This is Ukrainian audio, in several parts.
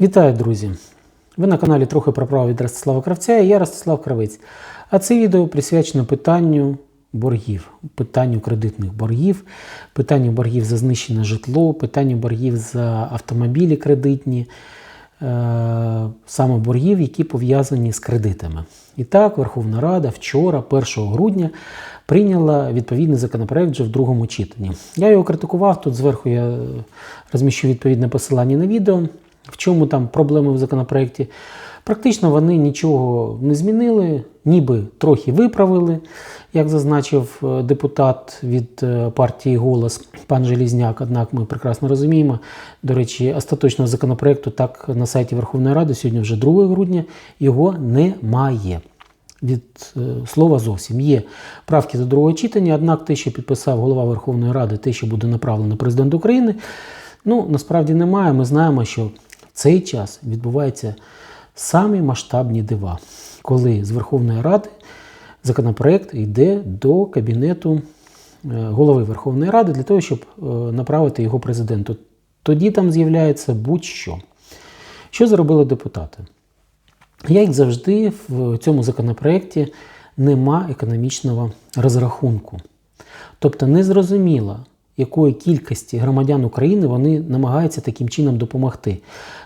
Вітаю, друзі! Ви на каналі трохи про право від Ростислава Кравця і я Ростислав Кравець. А це відео присвячено питанню боргів, питанню кредитних боргів, питанню боргів за знищене житло, питанню боргів за автомобілі кредитні, е, саме боргів, які пов'язані з кредитами. І так, Верховна Рада вчора, 1 грудня, прийняла відповідний законопроект вже в другому читанні. Я його критикував, тут зверху я розміщу відповідне посилання на відео. В чому там проблеми в законопроекті? Практично вони нічого не змінили, ніби трохи виправили, як зазначив е, депутат від е, партії Голос пан Желізняк. Однак ми прекрасно розуміємо. До речі, остаточного законопроекту так на сайті Верховної Ради сьогодні вже 2 грудня його немає. Від е, слова зовсім є правки до другого читання, однак те, що підписав голова Верховної Ради, те, що буде направлено президент України, ну насправді немає. Ми знаємо, що цей час відбуваються самі масштабні дива, коли з Верховної Ради законопроект йде до кабінету е, голови Верховної Ради для того, щоб е, направити його президенту. Тоді там з'являється будь-що. Що зробили депутати? Як завжди, в цьому законопроекті нема економічного розрахунку. Тобто незрозуміло, якої кількості громадян України вони намагаються таким чином допомогти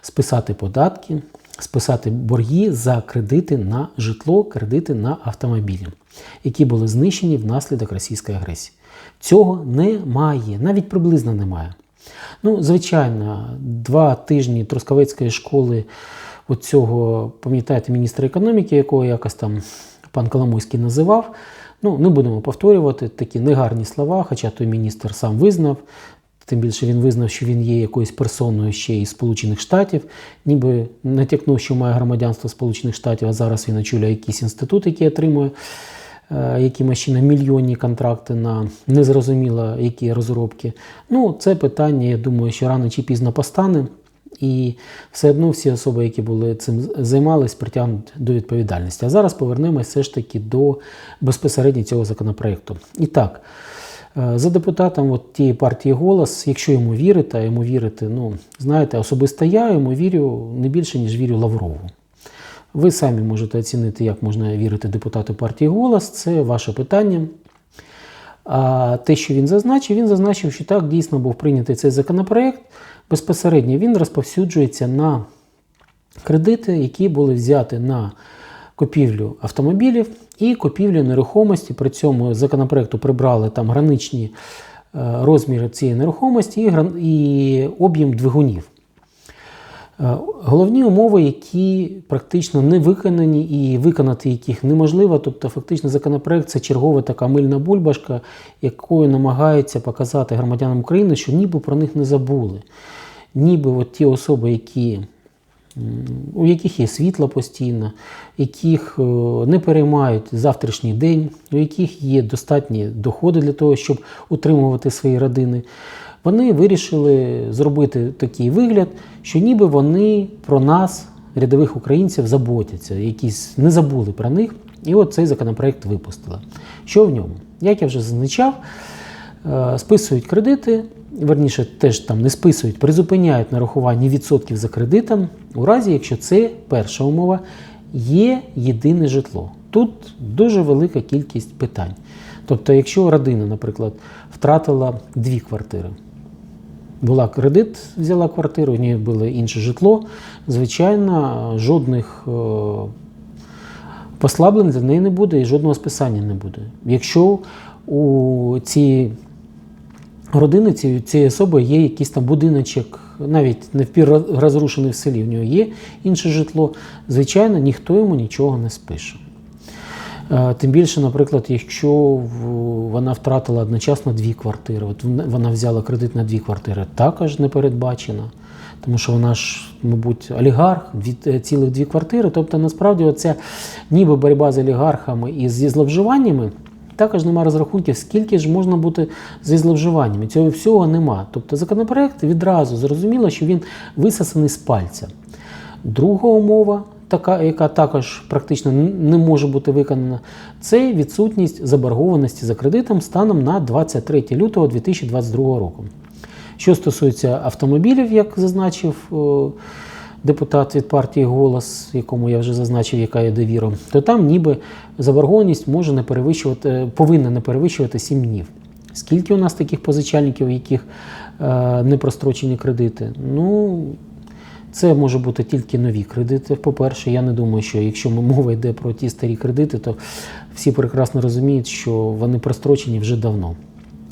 списати податки, списати борги за кредити на житло, кредити на автомобілі, які були знищені внаслідок російської агресії. Цього немає, навіть приблизно немає. Ну, звичайно, два тижні Трускавецької школи оцього, пам'ятаєте, міністра економіки, якого якось там пан Коломойський називав. Ну, не будемо повторювати такі негарні слова, хоча той міністр сам визнав. Тим більше він визнав, що він є якоюсь персоною ще із Сполучених Штатів, ніби натякнув, що має громадянство Сполучених Штатів, а зараз він очолює якийсь інститут, який отримує е, якимось ще мільйонні контракти на незрозуміло які розробки. Ну, це питання, я думаю, що рано чи пізно постане. І все одно всі особи, які були цим займались, притягнуть до відповідальності. А зараз повернемось все ж таки до безпосередньо цього законопроекту. І так, е, за депутатом от тієї партії голос, якщо йому вірити, а йому вірити, ну, знаєте, особисто я йому вірю не більше, ніж вірю Лаврову. Ви самі можете оцінити, як можна вірити депутату партії голос, це ваше питання. А те, що він зазначив, він зазначив, що так дійсно був прийнятий цей законопроект. Безпосередньо він розповсюджується на кредити, які були взяті на купівлю автомобілів і купівлю нерухомості. При цьому законопроекту прибрали там граничні е, розміри цієї нерухомості і об'єм двигунів. Е, Головні умови, які практично не виконані і виконати яких неможливо, тобто фактично законопроект це чергова така мильна бульбашка, якою намагаються показати громадянам України, що ніби про них не забули. Ніби от ті особи, які, у яких є світло постійно, яких е, не переймають завтрашній день, у яких є достатні доходи для того, щоб утримувати свої родини, вони вирішили зробити такий вигляд, що ніби вони про нас, рядових українців, заботяться, якісь не забули про них. І от цей законопроект випустили. Що в ньому? Як я вже зазначав, е, списують кредити, верніше, теж там не списують, призупиняють нарахування відсотків за кредитом, у разі, якщо це перша умова, є єдине житло. Тут дуже велика кількість питань. Тобто, якщо родина, наприклад, втратила дві квартири, була кредит, взяла квартиру, у неї було інше житло. Звичайно, жодних е, послаблень для неї не буде і жодного списання не буде. Якщо у цієї родини, цієї, особи є якийсь там будиночок, навіть не впіврозрушений в селі, в нього є інше житло, звичайно, ніхто йому нічого не спише. Е, Тим більше, наприклад, якщо вона втратила одночасно дві квартири, от вона взяла кредит на дві квартири, також не передбачено. Тому що вона ж, мабуть, олігарх, е, цілих дві квартири. Тобто, насправді, оця ніби боротьба з олігархами і зі зловживаннями, також немає розрахунків, скільки ж можна бути зі зловживаннями. Цього всього нема. Тобто законопроект відразу зрозуміло, що він висосаний з пальця. Друга умова, така, яка також практично не може бути виконана, це відсутність заборгованості за кредитом станом на 23 лютого 2022 року. Що стосується автомобілів, як зазначив е, депутат від партії Голос, якому я вже зазначив, яка є довіра, то там ніби заборгованість може не перевищувати, повинна не перевищувати 7 днів. Скільки у нас таких позичальників, у яких е, не прострочені кредити? Ну, це може бути тільки нові кредити. По-перше, я не думаю, що якщо мова йде про ті старі кредити, то всі прекрасно розуміють, що вони прострочені вже давно.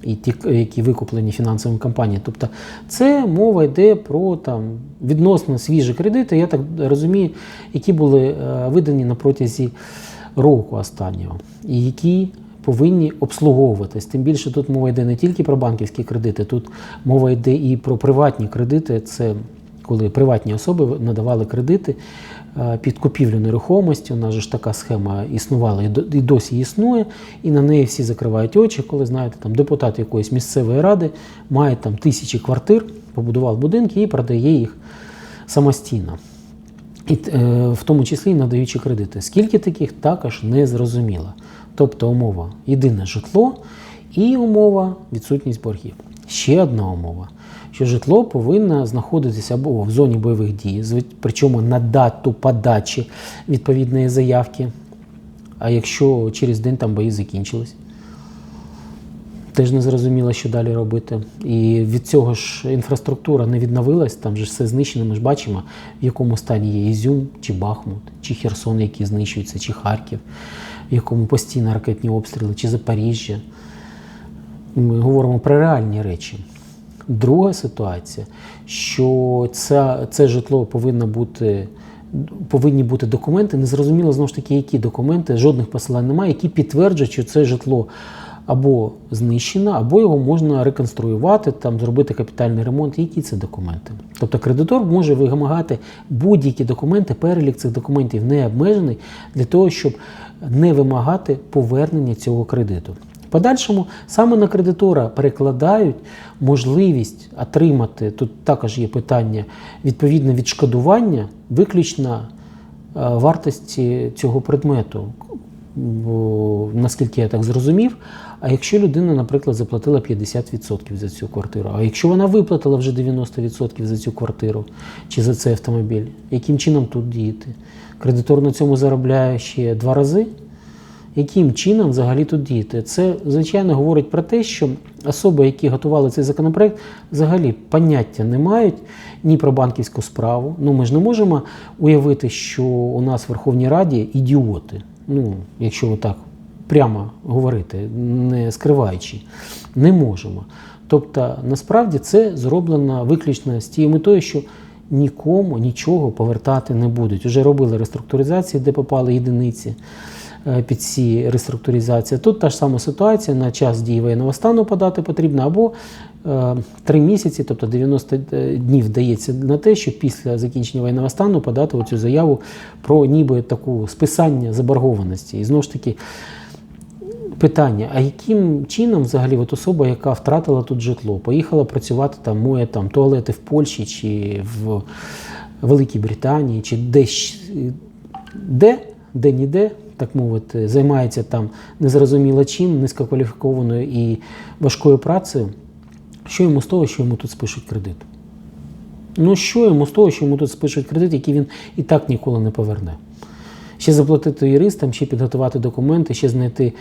І ті, які викуплені фінансовими компаніями. Тобто це мова йде про там, відносно свіжі кредити, я так розумію, які були е, видані на протязі року останнього, і які повинні обслуговуватись. Тим більше тут мова йде не тільки про банківські кредити, тут мова йде і про приватні кредити. Це коли приватні особи надавали кредити е, під купівлю нерухомості. У нас ж така схема існувала і досі існує, і на неї всі закривають очі, коли знаєте, там депутат якоїсь місцевої ради має там тисячі квартир, побудував будинки і продає їх самостійно. І е, в тому числі надаючи кредити. Скільки таких також не зрозуміло. Тобто умова єдине житло і умова відсутність боргів. Ще одна умова, що житло повинно знаходитися або в зоні бойових дій, причому на дату подачі відповідної заявки. А якщо через день там бої закінчились, теж не зрозуміло, що далі робити. І від цього ж інфраструктура не відновилась, там же все знищено. Ми ж бачимо, в якому стані є Ізюм, чи Бахмут, чи Херсон, які знищуються, чи Харків, в якому постійно ракетні обстріли, чи Запоріжжя. Ми говоримо про реальні речі. Друга ситуація, що це, це житло повинно бути. Повинні бути документи, незрозуміло знову ж таки, які документи, жодних посилань немає, які підтверджують, що це житло або знищено, або його можна реконструювати, там зробити капітальний ремонт. Які це документи? Тобто кредитор може вимагати будь-які документи, перелік цих документів не обмежений для того, щоб не вимагати повернення цього кредиту. Подальшому саме на кредитора перекладають можливість отримати, тут також є питання, відповідне відшкодування виключно е, вартості цього предмету. Бо, наскільки я так зрозумів, а якщо людина, наприклад, заплатила 50% за цю квартиру, а якщо вона виплатила вже 90% за цю квартиру чи за цей автомобіль, яким чином тут діяти? Кредитор на цьому заробляє ще два рази? Яким чином взагалі тут діяти. Це, звичайно, говорить про те, що особи, які готували цей законопроект, взагалі поняття не мають ні про банківську справу. Ну, ми ж не можемо уявити, що у нас в Верховній Раді ідіоти. Ну, якщо так прямо говорити, не скриваючи, не можемо. Тобто, насправді це зроблено виключно з тією метою, що нікому нічого повертати не будуть. Уже робили реструктуризації, де попали єдиниці під ці реструктуризації. Тут та ж сама ситуація, на час дії воєнного стану подати потрібно, або е, три місяці, тобто 90 днів дається на те, щоб після закінчення воєнного стану подати оцю заяву про ніби таку списання заборгованості. І знову ж таки, питання: а яким чином взагалі от особа, яка втратила тут житло, поїхала працювати там, моє там туалети в Польщі чи в Великій Британії, чи десь де, де ніде, так мовити, займається там незрозуміло чим, низькокваліфікованою і важкою працею, що йому з того, що йому тут спишуть кредит? Ну що йому з того, що йому тут спишуть кредит, який він і так ніколи не поверне? Ще заплатити юристам, ще підготувати документи, ще знайти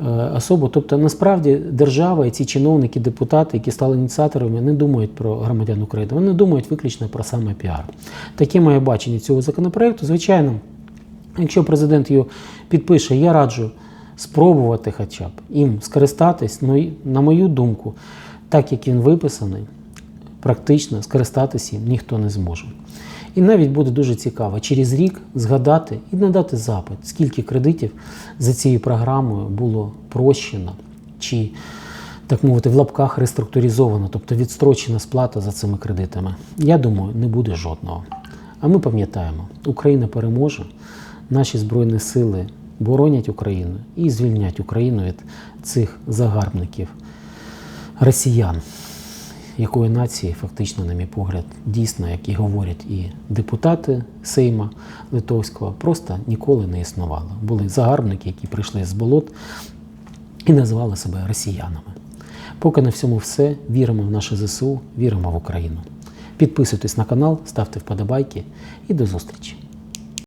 е, особу. Тобто, насправді держава і ці чиновники, депутати, які стали ініціаторами, не думають про громадян України. Вони думають виключно про саме піар. Таке моє бачення цього законопроекту. Звичайно, якщо президент його підпише, я раджу спробувати хоча б їм скористатись. Ну, на мою думку, так як він виписаний, практично скористатися їм ніхто не зможе. І навіть буде дуже цікаво через рік згадати і надати запит, скільки кредитів за цією програмою було прощено, чи, так мовити, в лапках реструктуризовано, тобто відстрочена сплата за цими кредитами. Я думаю, не буде жодного. А ми пам'ятаємо, Україна переможе, наші Збройні сили боронять Україну і звільнять Україну від цих загарбників росіян якої нації фактично, на мій погляд, дійсно, як і говорять і депутати Сейма Литовського, просто ніколи не існувало. Були загарбники, які прийшли з болот і називали себе росіянами. Поки на всьому все, віримо в наше ЗСУ, віримо в Україну. Підписуйтесь на канал, ставте вподобайки і до зустрічі!